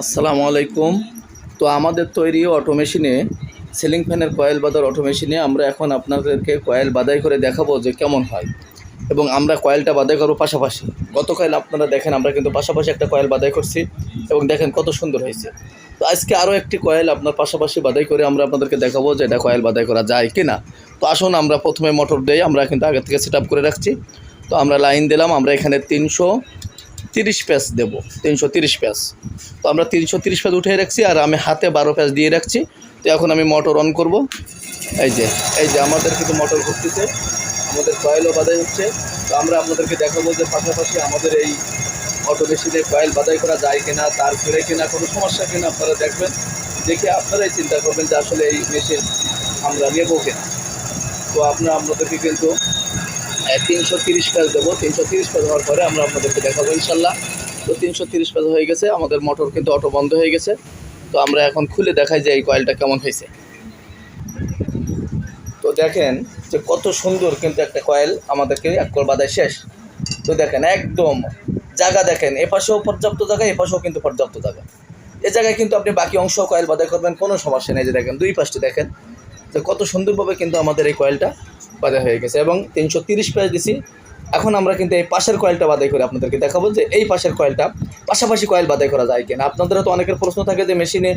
আসসালামু আলাইকুম। তো আমাদের তৈরি অটো মেশিনে সিলিং ফ্যানের কয়েল বাঁধার অটো মেশিনে আমরা এখন আপনাদেরকে কয়েল বাদাই করে দেখাবো যে কেমন হয়। এবং আমরা কয়েলটা বাদাই করব পাশাপাশি। গতকাল আপনারা দেখেন, আমরা কিন্তু পাশাপাশি একটা কয়েল বাদাই করছি এবং দেখেন কত সুন্দর হয়েছে। তো আজকে আরও একটি কয়েল আপনার পাশাপাশি বাদাই করে আমরা আপনাদেরকে দেখাবো যে এটা কয়েল বাদাই করা যায় কি না। তো আসুন আমরা প্রথমে মোটর দেই আমরা কিন্তু আগে থেকে সেট করে রাখছি। তো আমরা লাইন দিলাম, আমরা এখানে তিনশো তিরিশ প্যাচ দেবো, তিনশো তিরিশ প্যাচ। তো আমরা তিনশো তিরিশ প্যাচ উঠিয়ে রাখছি আর আমি হাতে বারো প্যাচ দিয়ে রাখছি। তো এখন আমি মোটর অন করব। এই যে এই যে আমাদের কিন্তু মোটর ঘুরতেছে। আমাদের কয়েলও বাদাই হচ্ছে। তো আমরা আপনাদেরকে দেখাবো যে পাশাপাশি আমাদের এই অটো মেশিনে কয়েল বাদাই করা যায় কিনা, তার ফিরে কিনা, কোনো সমস্যা কিনা আপনারা দেখবেন। দেখে আপনারাই চিন্তা করবেন যে আসলে এই মেশিন আমরা নেব কিনা। তো আপনারা, আপনাদেরকে কিন্তু তিনশো তিরিশ প্যাচ দেবো। তিনশো তিরিশ প্যাচ হওয়ার পরে আমরা আপনাদেরকে দেখাবো ইনশাল্লাহ। তো তিনশো তিরিশ প্যাচ হয়ে গেছে। আমাদের মোটর কিন্তু অটো বন্ধ হয়ে গেছে। তো আমরা এখন খুলে দেখাই যে এই কয়েলটা কেমন হয়েছে। তো দেখেন যে কত সুন্দর কিন্তু একটা কয়েল আমাদেরকে এক কল বাদায় শেষ। তো দেখেন একদম জায়গা দেখেন, এপাশেও পর্যাপ্ত জায়গা, এপাশেও কিন্তু পর্যাপ্ত জায়গা। এ জায়গায় কিন্তু আপনি বাকি অংশ কয়েল বাদাই করবেন, কোনো সমস্যা নেই। যে দেখেন, দুই পাশটি দেখেন, যে কত সুন্দরভাবে কিন্তু আমাদের এই কয়েলটা বাদা হয়ে গেছে এবং তিনশো তিরিশ প্রাইস দিছি। এখন আমরা কিন্তু এই পাশের কয়েলটা বাদাই করে আপনাদেরকে দেখাবো যে এই পাশের কয়েলটা পাশাপাশি কয়েল বাদাই করা যায় কিনা। আপনাদেরও তো অনেকের প্রশ্ন থাকে যে মেশিনে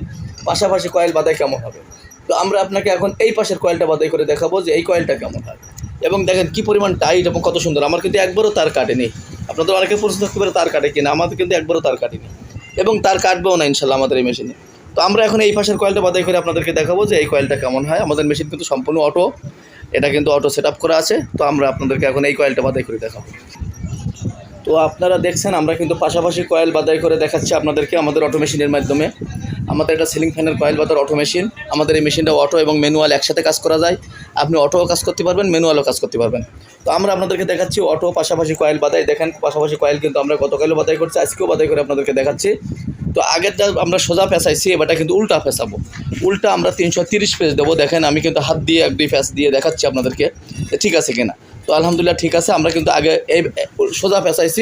পাশাপাশি কয়েল বাদাই কেমন হবে? তো আমরা আপনাকে এখন এই পাশের কয়েলটা বাদাই করে দেখাবো যে এই কয়েলটা কেমন হয়। এবং দেখেন কি পরিমাণ টাইট এবং কত সুন্দর। আমার কিন্তু একবারও তার কাটেনি। আপনাদের অনেকের প্রশ্ন থাকতে পারে তার কাটে কিনা। আমাদের কিন্তু একবারও তার কাটেনি। এবং তার কাটবেও না ইনশাল্লাহ আমাদের এই মেশিনে। তো আমরা এখন এই পাশের কয়েলটা বাদাই করে আপনাদেরকে দেখাবো যে এই কয়েলটা কেমন হয়। আমাদের মেশিন কিন্তু সম্পূর্ণ অটো এটা কিন্তু অটো সেট করা আছে, তো আমরা আপনাদেরকে এখন এই কয়েলটা বাদাই করে দেখাবো। তো আপনারা দেখছেন, আমরা কিন্তু পাশাপাশি কয়েল বাদাই করে দেখাচ্ছি আপনাদেরকে আমাদের অটো মেশিনের মাধ্যমে। আমাদের এটা সিলিং ফ্যানের কয়েল বাদার অটো মেশিন আমাদের এই মেশিনটা অটো এবং ম্যানুয়াল একসাথে কাজ করা যায়। আপনি অটোও কাজ করতে পারবেন ম্যানুয়ালও কাজ করতে পারবেন। তো আমরা আপনাদেরকে দেখাচ্ছি অটো পাশাপাশি কয়েল বাদাই। দেখেন, পাশাপাশি কয়েল কিন্তু আমরা গতকালও বাদাই করছি, আজকেও বাদাই করে আপনাদেরকে দেখাচ্ছি। তো আগেরটা আমরা সোজা পেঁচাইছি, এবারটা কিন্তু উল্টা পেঁচাবো। উল্টা আমরা তিনশো তিরিশ পেজ দেবো। দেখেন, আমি কিন্তু হাত দিয়ে এক, দুই প্যাঁচ দিয়ে দেখাচ্ছি আপনাদেরকে ঠিক আছে কিনা। তো আলহামদুলিল্লাহ ঠিক আছে, আমরা কিন্তু আগে এই সোজা পেঁচাইছি,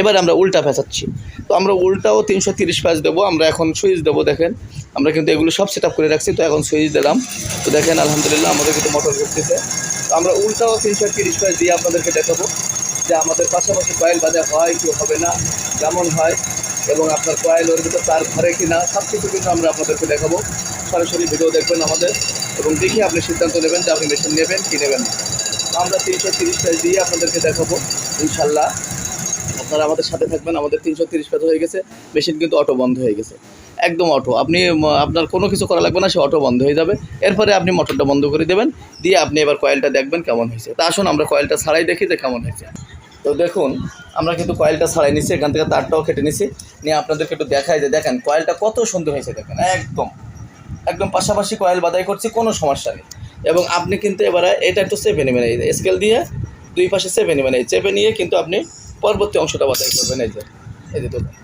এবারে আমরা উল্টা পেঁচাচ্ছি। তো আমরা উল্টাও তিনশো তিরিশ প্যাচ দেবো, আমরা এখন সুইচ দেবো, দেখেন। আমরা কিন্তু এগুলো সব সেট করে রাখছি, তো এখন সুইচ দিলাম। তো দেখেন, আলহামদুলিল্লাহ আমাদের কিন্তু মোটর ঘুরতেছে। তো আমরা উল্টাও তিনশো তিরিশ প্যাচ দিয়ে আপনাদেরকে দেখাবো যে আমাদের পাশাপাশি কয়েল বাজা হয় কি হবে না, কেমন হয়। এবং আপনার কয়েল ওর ভিতর তার ঘরে কিনা, সব কিছু কিন্তু আমরা আপনাদেরকে দেখাবো। সরাসরি ভিডিও দেখবেন আমাদের। এবং দেখে আপনি সিদ্ধান্ত নেবেন যে আপনি মেশিন নেবেন কি নেবেন আমরা তিনশো তিরিশ প্যাচ দিয়ে আপনাদেরকে দেখাবো, ইনশাল্লাহ। আপনারা আমাদের সাথে থাকবেন, আমাদের তিনশো তিরিশ প্যাচ হয়ে গেছে। মেশিন কিন্তু অটো বন্ধ হয়ে গেছে। একদম অটো আপনি আপনার কোনো কিছু করা লাগবে না, সে অটো বন্ধ হয়ে যাবে। এরপরে আপনি মোটরটা বন্ধ করে দেবেন। দিয়ে আপনি এবার কয়েলটা দেখবেন কেমন হয়েছে। তা আসুন, আমরা কয়েলটা ছাড়াই দেখি যে কেমন হয়েছে। তো দেখুন, আমরা কিন্তু কয়েলটা ছাড়াই নিচ্ছি এখান থেকে তারটাও কেটে নিচ্ছি নিয়ে আপনাদেরকে একটু দেখাই যে, দেখেন, কয়েলটা কত সুন্দর হয়েছে, দেখেন, একদম। একদম পাশাপাশি কয়েল বাদাই করছি, কোনো সমস্যা নেই। এবং আপনি কিন্তু এবারে এটা একটু চেপে নেবেন, এই স্কেল দিয়ে দুই পাশে চেপে নেবেন, এই চেপে নিয়ে কিন্তু আপনি পরবর্তী অংশটা বাদাই করবেন, এই যে এই যে দেখুন।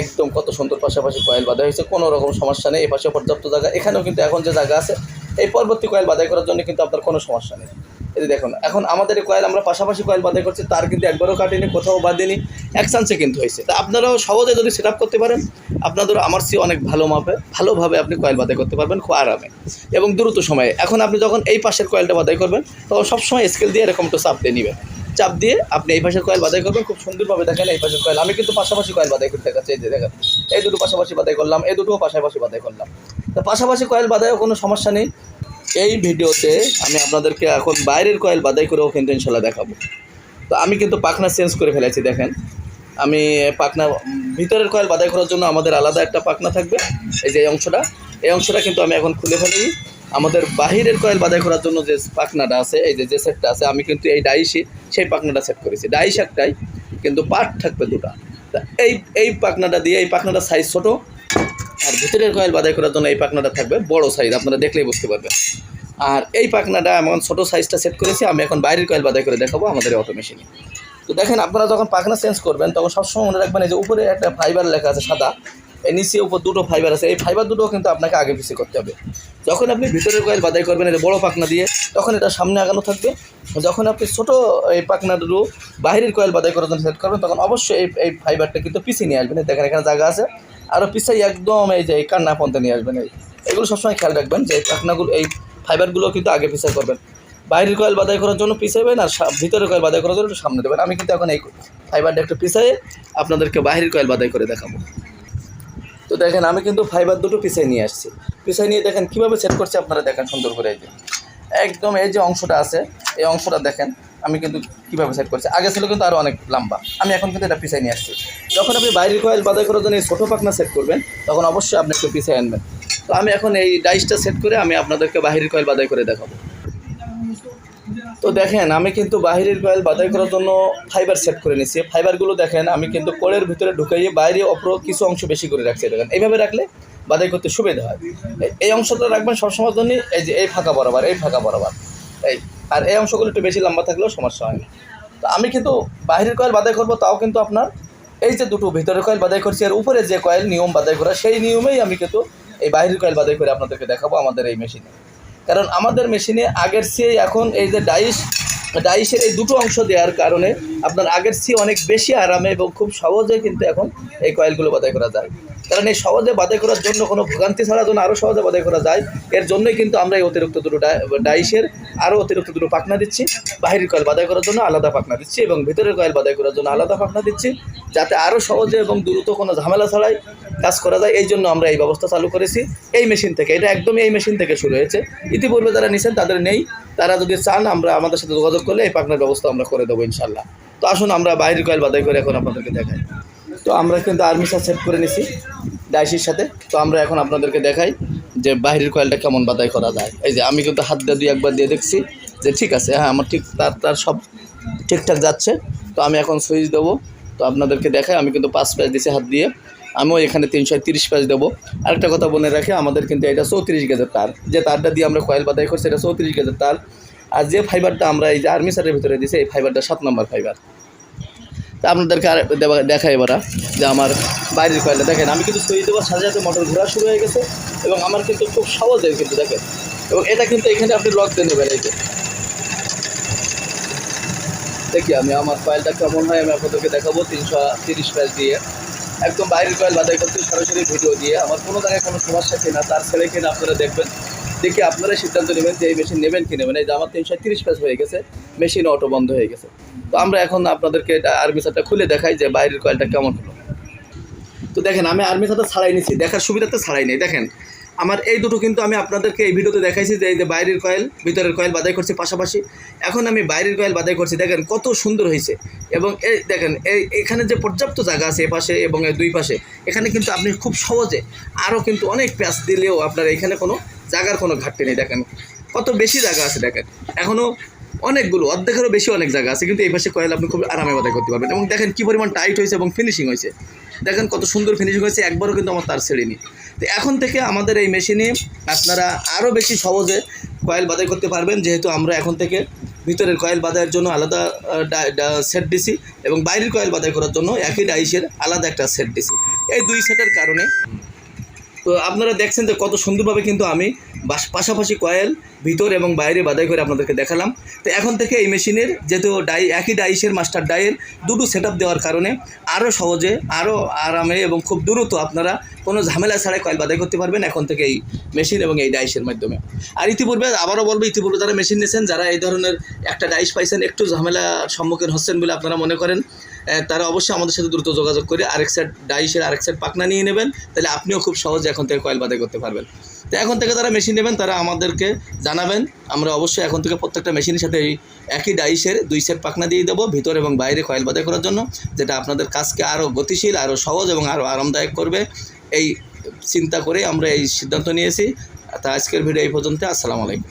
একদম কত সুন্দর পাশাপাশি কয়েল বাদাই হয়েছে, কোনো রকম সমস্যা নেই এই পাশে পর্যাপ্ত জায়গা। এখানেও কিন্তু এখন যে জায়গা আছে, এই পরবর্তী কয়েল বাদাই করার জন্য কিন্তু আপনার কোনো সমস্যা নেই। এই দেখুন, এখন আমাদের কয়েল আমরা পাশাপাশি কয়েল বাদাই করছি, তার কিন্তু একবারও কাটেনি, কোথাও বাঁধেনি এক চান্সে কিন্তু হয়েছে। তা আপনারাও সহজে যদি সেট করতে পারেন আপনাদের আমার চেয়ে অনেক ভালো মাপে, ভালোভাবে আপনি কয়েল বাদাই করতে পারবেন খুব আরামে। এবং দ্রুত সময়ে, এখন আপনি যখন এই পাশের কয়েলটা বাদাই করবেন, তখন সবসময় স্কেল দিয়ে এরকম একটু চাপ দিয়ে নেবেন। চাপ দিয়ে আপনি এই পাশের কয়েল বাদাই করবেন, খুব সুন্দরভাবে দেখেন এই পাশের কয়েল আমি কিন্তু পাশাপাশি কয়েল বাদাই করতে দেখাচ্ছি, এই যে দেখেন, এই দুটো পাশাপাশি বাদাই করলাম, এই দুটোও পাশাপাশি বাদাই করলাম। তো পাশাপাশি কয়েল বাদাইও কোনো সমস্যা নেই এই ভিডিওতে আমি আপনাদেরকে এখন বাইরের কয়েল বাদাই করেও কিন্তু ইনশাল্লাহ দেখাবো। তো আমি কিন্তু পাখনা চেঞ্জ করে ফেলেছি, দেখেন। আমি পাখনা, ভিতরের কয়েল বাদাই করার জন্য আমাদের আলাদা একটা পাখনা থাকবে, এই যে অংশটা। এই অংশটা কিন্তু আমি এখন খুলে ফেলি। আমাদের বাহিরের কয়েল বাদাই করার জন্য যে পাখনাটা আছে, এই যে যে সেটটা আছে, আমি কিন্তু এই ডাইসি সেই পাখনাটা সেট করেছি। ডাইস একটাই, কিন্তু পার্ট থাকবে দুটা। এই এই পাখনাটা দিয়ে, এই পাখনাটা সাইজ ছোটো আর ভিতরের কয়েল বাদাই করার জন্য এই পাখনাটা থাকবে বড় সাইজ আপনারা দেখলেই বুঝতে পারবেন। আর এই পাখনাটা এমন ছোটো সাইজটা সেট করেছি, আমি এখন বাইরের কয়েল বাদাই করে দেখাবো আমাদের অটো মেশিনে তো দেখেন, আপনারা যখন পাখনা চেঞ্জ করবেন, তখন সবসময় মনে রাখবেন এই যে উপরে একটা ফাইবার লেখা আছে সাদা, এই নিচে উপর দুটো ফাইবার আছে। এই ফাইবার দুটো কিন্তু আপনাকে আগে পিছিয়ে করতে হবে। যখন আপনি ভিতরের কয়েল বাদাই করবেন এটা বড় পাখনা দিয়ে, তখন এটা সামনে আগানো থাকবে। যখন আপনি ছোটো এই পাখনা দুটো বাইরের কয়েল বাদাই করার জন্য সেট করবেন, তখন অবশ্যই এই এই ফাইবারটা কিন্তু পিছিয়ে নিয়ে আসবেন। দেখেন, এখানে জায়গা আছে। আরও পিছাই একদম এই যে এই কান্না পন্থা নিয়ে আসবেন, এই এগুলো সবসময় খেয়াল রাখবেন যে পাখনাগুলো, এই ফাইবারগুলো কিন্তু আগে পিছাই করবেন। বাইরের কয়েল বাদাই করার জন্য পিছাইবেন আর ভিতরের কয়েল বাদাই করার জন্য একটু সামনে দেবেন। আমি কিন্তু এখন এই ফাইবারটা একটু পিছাই আপনাদেরকে বাইরের কয়েল বাদাই করে দেখাবো। তো দেখেন, আমি কিন্তু ফাইবার দুটো পিছাই নিয়ে আসছি। পিছাই নিয়ে দেখেন, কীভাবে সেট করছি আপনারা দেখেন সুন্দর করে একদম এই যে অংশটা আছে, এই অংশটা দেখেন। আমি কিন্তু কীভাবে সেট করছি? আগে ছিল কিন্তু আরও অনেক লম্বা। আমি এখন কিন্তু এটা পিছাই নিয়ে আসছি। যখন আপনি বাইরের কয়েল বাদাই করার জন্য এই ছোটো পাখনা সেট করবেন, তখন অবশ্যই আপনি একটু পিছাই আনবেন। তো আমি এখন এই ডাইসটা সেট করে আমি আপনাদেরকে বাহিরের কয়েল বাদাই করে দেখাবো। তো দেখেন, আমি কিন্তু বাহিরের কয়েল বাদাই করার জন্য ফাইবার সেট করে নিচ্ছি ফাইবারগুলো দেখেন, আমি কিন্তু কোলের ভিতরে ঢুকাইয়ে বাইরে অপর কিছু অংশ বেশি করে রাখছি। দেখেন, এইভাবে রাখলে বাদাই করতে সুবিধা হয়। এই অংশটা রাখবেন সবসময় জন্য এই যে এই ফাঁকা বরাবর, এই ফাঁকা বরাবর। এই আর এই অংশগুলো একটু বেশি লম্বা থাকলেও সমস্যা হয় না। তো আমি কিন্তু বাহিরের কয়েল বাদাই করব, তাও কিন্তু আপনার এই যে দুটো ভিতরের কয়েল বাদাই করছি আর উপরে যে কয়েল নিয়ম বাদাই করা, সেই নিয়মেই আমি কিন্তু এই বাহিরের কয়েল বাদাই করে আপনাদেরকে দেখাবো আমাদের এই মেশিনে। কারণ আমাদের মেশিনে আগের চেয়ে এখন এই যে ডাইস, ডাইসের এই দুটো অংশ দেওয়ার কারণে আপনার আগের চেয়ে অনেক বেশি আরামে এবং খুব সহজে কিন্তু এখন এই কয়েলগুলো বাদাই করা যায়। কারণ এই সহজে বাদাই করার জন্য কোনো ভোগান্তি ছাড়া যেন আরও সহজে বাদাই করা যায়। এর জন্যই কিন্তু আমরা এই অতিরিক্ত দুটো ডাই- ডাইসের আরও অতিরিক্ত দুটো পাখনা দিচ্ছি। বাহিরের কয়েল বাদাই করার জন্য আলাদা পাখনা দিচ্ছি এবং ভিতরের কয়েল বাদাই করার জন্য আলাদা পাখনা দিচ্ছি যাতে আরও সহজে এবং দ্রুত কোনো ঝামেলা ছাড়াই কাজ করা যায়। এই জন্য আমরা এই ব্যবস্থা চালু করেছি। এই মেশিন থেকে, এটা একদমই এই মেশিন থেকে শুরু হয়েছে। ইতিপূর্বে যারা নিছেন তাদের নেই। তারা যদি চান আমরা আমাদের সাথে যোগাযোগ করলে এই পাখনার ব্যবস্থা আমরা করে দেবো ইনশাল্লাহ তো আসুন আমরা বাইরের কয়েল বাদাই করে এখন আপনাদেরকে দেখাই। তো আমরা কিন্তু আর্মিসার সেট করে নিছি। ডাইসির সাথে। তো আমরা এখন আপনাদেরকে দেখাই যে বাইরের কয়েলটা কেমন বাদাই করা যায়। এই যে আমি কিন্তু হাত দিয়ে দুই একবার দিয়ে দেখছি যে ঠিক আছে হ্যাঁ আমার ঠিক তার তার সব ঠিকঠাক যাচ্ছে। তো আমি এখন সুইচ দেবো। তো আপনাদেরকে দেখাই, আমি কিন্তু পাঁচ প্যাচ দিছি হাত দিয়ে। আমিও এখানে তিনশো তিরিশ প্যাচ দেবো। আরেকটা কথা বলে রাখি, আমাদের কিন্তু এটা চৌত্রিশ গেজের তার। যে তারটা দিয়ে আমরা কয়েল বাদাই করছি, এটা চৌত্রিশ গেজের তার। আর যে ফাইবারটা আমরা এই যে আর্মিসারের ভিতরে দিছি, এই ফাইবারটা সাত নম্বর ফাইবার তা আপনাদেরকে আর দেখাই এবার যে আমার বাইরের কয়েলটা। দেখেন, আমি কিন্তু সুইচ দেওয়ার সাথে সাথে মোটর ঘোরা শুরু হয়ে গেছে এবং আমার কিন্তু খুব সহজে কিন্তু দেখেন। এবং এটা কিন্তু এখানে আপনি লক দিয়ে নেবেন, এই দেখি আমি আমার কয়েলটা কেমন হয়, আমি আপনাদেরকে দেখাবো, তিনশো তিরিশ প্যাচ দিয়ে। একদম বাইরের কয়েল বাদাই করতে সরাসরি ভিডিও দিয়ে। আমার কোনো জায়গায় কোনো সমস্যা কিনা, তার ছেলে কিনা আপনারা দেখবেন। দেখি আপনারা সিদ্ধান্ত নেবেন যে এই মেশিন নেবেন কি নেবেন। এই যে আমার তিনশো তিরিশ প্যাচ হয়ে গেছে মেশিন অটো বন্ধ হয়ে গেছে। তো আমরা এখন আপনাদেরকে এটা আর্মিসারটা খুলে দেখাই যে বাইরের কয়েলটা কেমন হলো। তো দেখেন, আমি আর্মি খাতা ছাড়াই নিছি, দেখার সুবিধাতে ছাড়াই নেই। দেখেন, আমার এই দুটো কিন্তু আমি আপনাদেরকে এই ভিডিওতে দেখাইছি যে এই যে বাইরের কয়েল ভিতরের কয়েল বাদাই করছি পাশাপাশি। এখন আমি বাইরের কয়েল বাদাই করছি, দেখেন কত সুন্দর হয়েছে। এবং এই দেখেন, এই এখানে যে পর্যাপ্ত জায়গা আছে এ পাশে এবং দুই পাশে, এখানে কিন্তু আপনি খুব সহজে আরও কিন্তু অনেক প্যাচ দিলেও আপনার এখানে কোনো জায়গার কোনো ঘাটতি নেই, দেখেন। কত বেশি জায়গা আছে, দেখেন। এখনও অনেকগুলো, অর্ধেকেরও বেশি অনেক জায়গা আছে, কিন্তু এই পাশে কয়েল আপনি খুব আরামে বাদাই করতে পারবেন। এবং দেখেন কী পরিমাণ টাইট হয়েছে এবং ফিনিশিং হয়েছে। দেখেন কত সুন্দর ফিনিশিং হয়েছে, একবারও কিন্তু আমার তার ছেড়েনি। তো এখন থেকে আমাদের এই মেশিনে আপনারা আরও বেশি সহজে কয়েল বাদাই করতে পারবেন, যেহেতু আমরা এখন থেকে ভিতরের কয়েল বাদাইয়ের জন্য আলাদা সেট দিছি এবং বাইরের কয়েল বাদাই করার জন্য একই ডাইসের আলাদা একটা সেট দিছি। এই দুই সেটের কারণে তো আপনারা দেখছেন যে কত সুন্দরভাবে কিন্তু আমি পাশাপাশি কয়েল, ভিতর এবং বাইরে বাদাই করে আপনাদেরকে দেখালাম। তো এখন থেকে এই মেশিনের যেহেতু ডাই, একই ডাইসের মাস্টার ডাইয়ের দুটো সেট দেওয়ার কারণে আরও সহজে, আরও আরামে এবং খুব দ্রুত আপনারা কোনো ঝামেলা ছাড়াই কয়েল বাদাই করতে পারবেন এখন থেকে এই মেশিন এবং এই ডাইসের মাধ্যমে। আর ইতিপূর্বে আবারও বলব, ইতিপূর্বে যারা মেশিন নিয়েছেন, যারা এই ধরনের একটা ডাইস পাইছেন, একটু ঝামেলার সম্মুখীন হচ্ছেন বলে আপনারা মনে করেন তারা অবশ্যই আমাদের সাথে দ্রুত যোগাযোগ করে আরেক সেট ডাইসের আরেক সেট পাকনা নিয়ে নেবেন। তাহলে আপনিও খুব সহজে এখন থেকে কয়েল বাদাই করতে পারবেন। তো এখন থেকে যারা মেশিন নেবেন, তারা আমাদেরকে জানাবেন। আমরা অবশ্যই এখন থেকে প্রত্যেকটা মেশিনের সাথে এই একই ডাইসের দুই সেট পাকনা দিয়ে দেবো, ভিতর এবং বাইরে কয়েল বাদাই করার জন্য, যেটা আপনাদের কাজকে আরও গতিশীল আরও সহজ এবং আরও আরামদায়ক করবে। এই চিন্তা করে আমরা এই সিদ্ধান্ত নিয়েছি। তা আজকের ভিডিও এই পর্যন্ত আসসালামু আলাইকুম।